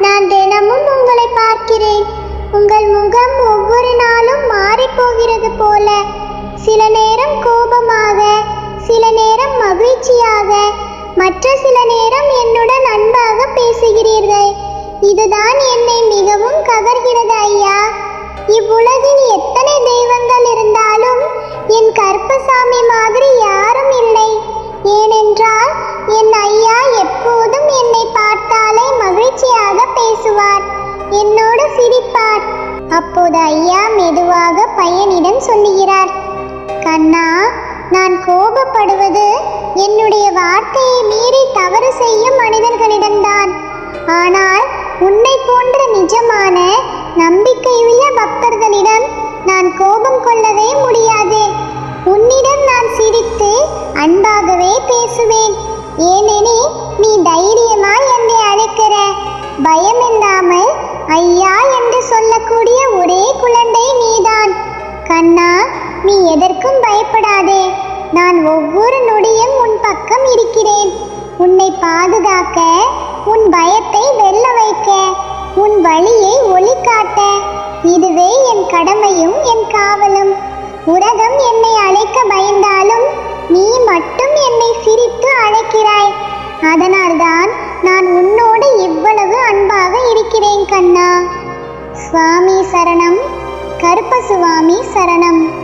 நான் தினமும் உங்களை பார்க்கிறேன். உங்கள் முகம் ஒவ்வொரு நாளும் மாறிப் போகிறது போல. சில நேரம் கோபமாக சில நேரம் மகிழ்ச்சியாக மற்ற சில நேரம் என்னுடன் அன்பாக பேசுகிறீர்கள். இதுதான் என்னை மிகவும் கவர்கிறது. என்னோடு சிரிப்பார். அப்போது ஐயா மெதுவாக பையனிடம் சொல்லுகிறார் கண்ணா நான் கோபப்படுவது என்னுடைய வார்த்தையை மீறி தவறு செய்யும் மனிதர்களிடம்தான். ஆனால் உன்னை போன்ற நிஜமான நம்பிக்கையுள்ள பக்தர்களிடம் நான் கோபம் கொள்ளவே நீ எதற்கும் பயப்படாதே. நான் ஒவ்வொரு நொடியும் உன் பக்கம் இருக்கிறேன். உன்னை பாதுகாக்க உன் பயத்தை வெல்ல வைக்க உன் வழியை ஒளிகாட்ட இதுவே என் கடமையும் என் காவலும். உலகம் என்னை அழைக்க பயந்தாலும் நீ மட்டும் என்னை சிரித்து அழைக்கிறாய். அதனால்தான் நான் உன்னோடு இவ்வளவு அன்பாக இருக்கிறேன் கண்ணா. சுவாமி சரணம். கருப்பசுவாமி சரணம்.